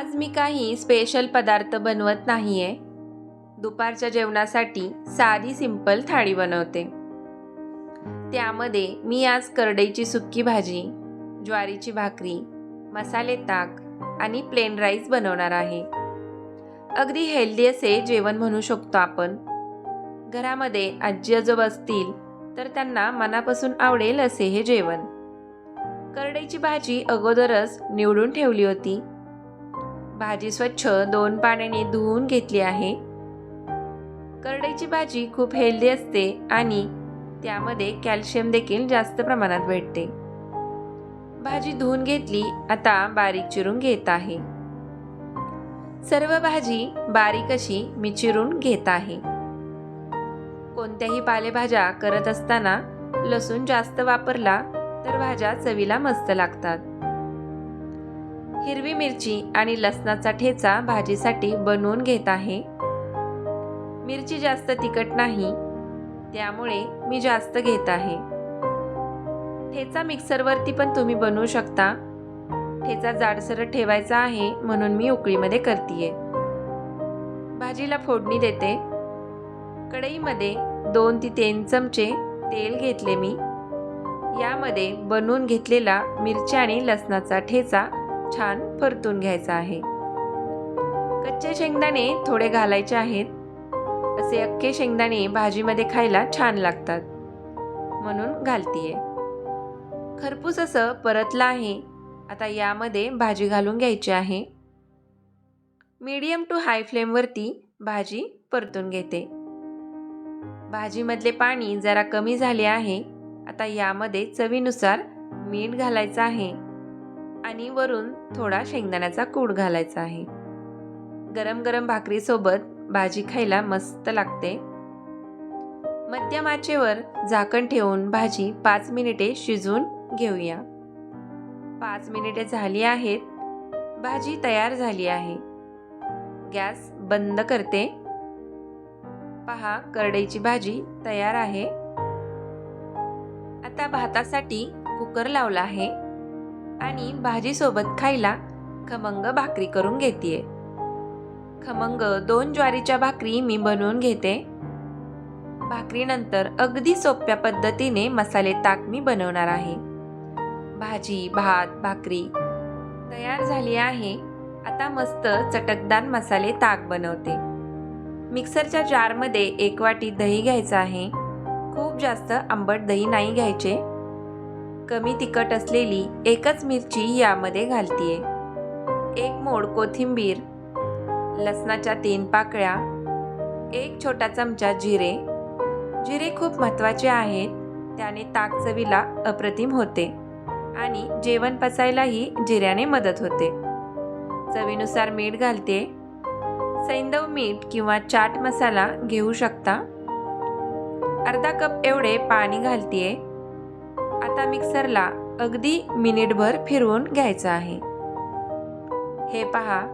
आज मी काही स्पेशल पदार्थ बनवत नाही आहे दुपारच्या जेवणासाठी साधी सिंपल थाळी बनवते. त्यामध्ये मी आज करडईची सुक्की भाजी ज्वारीची भाकरी मसाले ताक आणि प्लेन राईस बनवणार आहे. अगदी हेल्दी असे जेवण म्हणू शकतो आपण. घरामध्ये आजी आजोबा असतील तर त्यांना मनापासून आवडेल असे हे जेवण. करडईची भाजी अगोदरच निवडून ठेवली होती. भाजी स्वच्छ दोन पाण्याने धुवून घेतली आहे. करडईची भाजी खूप हेल्दी असते आणि त्यामध्ये कॅल्शियम देखील जास्त प्रमाणात भेटते. भाजी धुवून घेतली आता बारीक चिरून घेत आहे. सर्व भाजी बारीक अशी मी चिरून घेत आहे. कोणत्याही पालेभाज्या करत असताना लसूण जास्त वापरला तर भाज्या चवीला मस्त लागतात. हिरवी मिरची आणि लसणाचा ठेचा भाजीसाठी बनवून घेत आहे. मिरची जास्त तिखट नाही त्यामुळे मी जास्त घेत आहे. ठेचा मिक्सरवरती पण तुम्ही बनवू शकता. ठेचा जाडसर ठेवायचा आहे म्हणून मी उकळीमध्ये करतीये. भाजीला फोडणी देते. कढईमध्ये दोन ते तीन चमचे तेल घेतले मी. यामध्ये बनवून घेतलेला मिरची आणि लसणाचा ठेचा छान परतून घ्यायचा आहे. कच्चे शेंगदाणे थोडे घालायचे आहेत. असे अख्खे शेंगदाणे भाजीमध्ये खायला छान लागतात. म्हणून घालतीये. खरपूस असं परतलं आहे. आता यामध्ये भाजी घालून घ्यायची आहे. मीडियम टू हाय फ्लेमवरती भाजी परतून घेते. भाजीमधले पाणी जरा कमी झाले आहे. आता यामध्ये चवीनुसार मीठ घालायचं आहे. आणि वरून थोडा शेंगदाण्याचा कूड घालायचा आहे. गरम गरम भाकरीसोबत भाजी खायला मस्त लागते. मध्यम आचेवर झाकण ठेवून भाजी पाच मिनिटे शिजवून घेऊया. पाच मिनिटे झाली आहेत. भाजी तयार झाली आहे. गॅस बंद करते. पहा करडईची भाजी तयार आहे. आता भातासाठी कुकर लावला आहे. आणि भाजीसोबत खायला खमंग भाकरी करून घेते खमंग दोन ज्वारीच्या भाकरी मी बनवून घेते. भाकरीनंतर अगदी सोप्या पद्धतीने मसाले ताक मी बनवणार आहे. भाजी भात भाकरी तयार झाली आहे. आता मस्त चटकदार मसाले ताक बनवते. मिक्सरच्या जारमध्ये एक वाटी दही घ्यायचं आहे. खूप जास्त आंबट दही नाही घ्यायचे. कमी तिखट असलेली एकच मिरची यामध्ये घालतीये. एक मोड कोथिंबीर लसणाच्या तीन पाकळ्या एक छोटा चमचा जिरे. जिरे खूप महत्त्वाचे आहेत त्याने ताक चवीला अप्रतिम होते आणि जेवण पचायलाही जिऱ्याने मदत होते. चवीनुसार मीठ घालते. सैंदव मीठ किंवा चाट मसाला घेऊ शकता. अर्धा कप एवढे पाणी घालतीये. आता मिक्सरला अगदी मिनिटभर फिरवून घ्यायचं आहे. हे पहा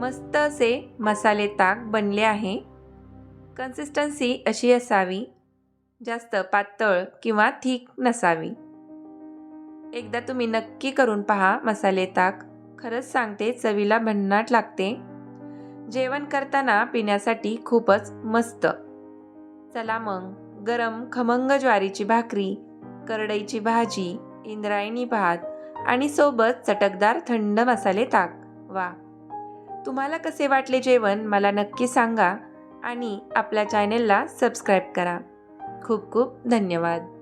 मस्त असे मसाले ताक बनले आहे. कन्सिस्टन्सी अशी असावी. जास्त पातळ किंवा थीक नसावी. एकदा तुम्ही नक्की करून पहा मसाले ताक. खरंच सांगते चवीला भन्नाट लागते. जेवण करताना पिण्यासाठी खूपच मस्त. चला मग गरम खमंग ज्वारीची भाकरी करडईची भाजी इंद्रायणी भात आणि सोबत चटकदार थंड मसाले ताक. वा. तुम्हाला कसे वाटले जेवण मला नक्की सांगा आणि आपल्या चॅनेलला सबस्क्राईब करा. खूप खूप धन्यवाद.